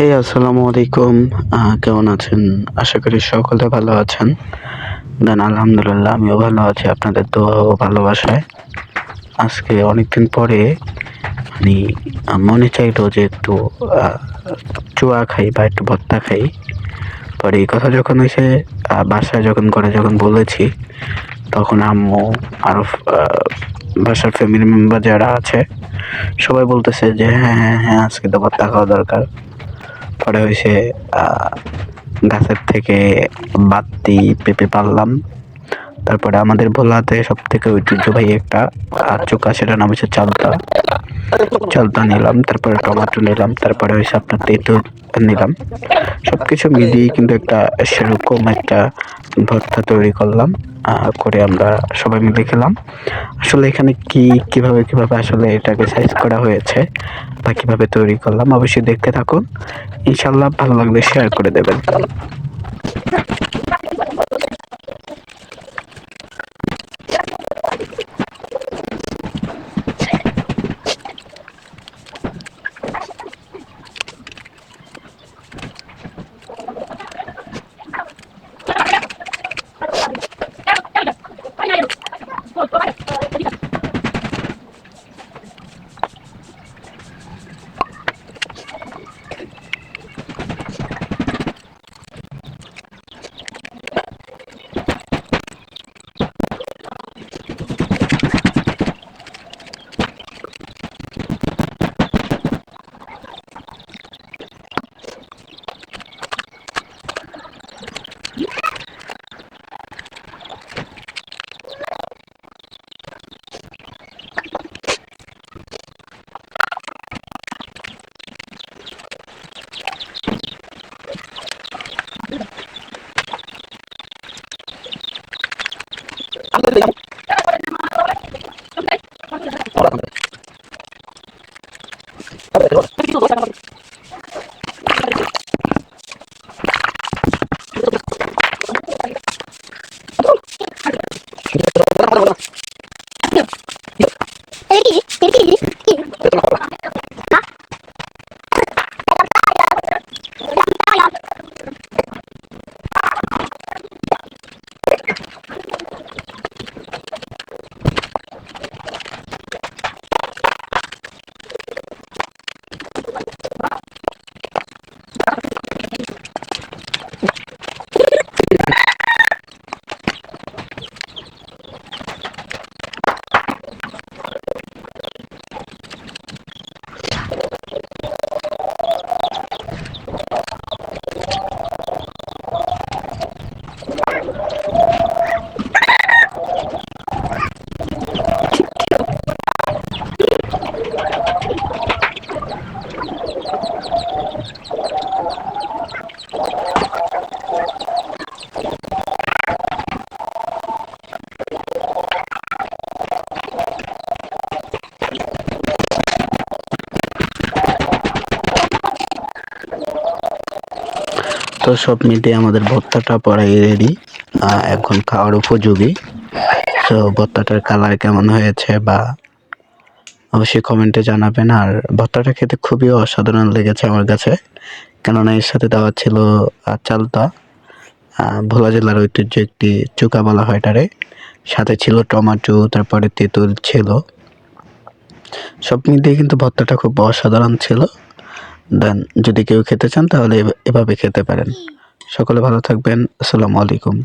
হে আসসালামু আলাইকুম কেমন আছেন? আশা করি সকলে ভালো আছেন। দেন আলহামদুলিল্লাহ আমিও ভালো আছি। আপনাদের দোয়া ও ভালোবাসায়। আজকে অনেকদিন পরে মানে আহ, মনে চাইলো যে একটু চুয়া খাই বা একটু ভত্তা খাই। পরে এই কথা যখন আহ, বাসায় যখন করে যখন বলেছি তখন আম্মু আরও বাসার ফ্যামিলি মেম্বার যারা আছে সবাই বলতেছে যে হ্যাঁ হ্যাঁ হ্যাঁ আজকে তো ভত্তা খাওয়া দরকার। পরে হয়েছে গাছের থেকে বাত্তি পেঁপে পারলাম। তারপরে আমাদের ভোলাতে সব থেকে ঐতিহ্যবাহী একটা চোকা সেটা নাম হচ্ছে চালতা। চালতা নিলাম, তারপরে টমেটো নিলাম, তারপরে হয়েছে আপনার তেঁতুল নিলাম। সব কিছু মিলিয়ে কিন্তু একটা সেরকম একটা ভর্তা তৈরি করলাম করে আমরা সবাই মিলে খেলাম। আসলে এখানে কি, কীভাবে কীভাবে আসলে এটাকে সাইজ করা হয়েছে বা কীভাবে তৈরি করলাম অবশ্যই দেখতে থাকুন। ইনশাল্লাহ ভালো লাগলে শেয়ার করে দেবেন। Gracias. তো সব মিলিয়ে আমাদের ভর্তাটা পড়াই রেডি এখন খাওয়ার উপযোগী। তো ভর্তাটার কালার কেমন হয়েছে বা অবশ্যই কমেন্টে জানাবেন। আর ভর্তাটা খেতে খুবই অসাধারণ লেগেছে আমার কাছে। কেননা এর সাথে দেওয়া ছিল চালতা। ভোলা জেলার ঐতিহ্য একটি চুকা বলা হয় এটারে। সাথে ছিল টমাটো, তারপরে তেঁতুল ছিল। সব মিলিয়ে কিন্তু ভর্তাটা খুব অসাধারণ ছিল। দেন যদি কেউ খেতে চান তাহলে এভাবে খেতে পারেন। সকলে ভালো থাকবেন। আসসালামু আলাইকুম।